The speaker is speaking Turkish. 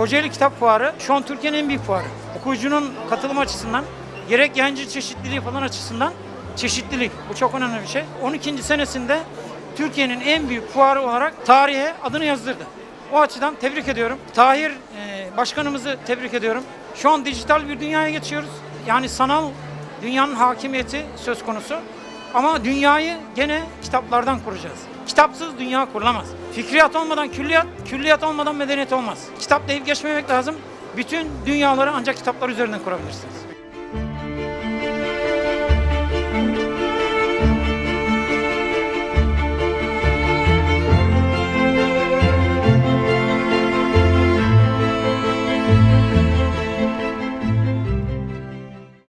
Kocaeli Kitap Fuarı şu an Türkiye'nin en büyük fuarı. Okuyucunun katılım açısından, gerek yayıncı çeşitliliği falan açısından çeşitlilik. Bu çok önemli bir şey. 12. senesinde Türkiye'nin en büyük fuarı olarak tarihe adını yazdırdı. O açıdan tebrik ediyorum. Tahir e, başkanımızı tebrik ediyorum. Şu an dijital bir dünyaya geçiyoruz. Yani sanal dünyanın hakimiyeti söz konusu. Ama dünyayı gene kitaplardan kuracağız. Kitapsız dünya kurulamaz. Fikriyat olmadan külliyat, külliyat olmadan medeniyet olmaz. Kitap deyip geçmemek lazım. Bütün dünyaları ancak kitaplar üzerinden kurabilirsiniz.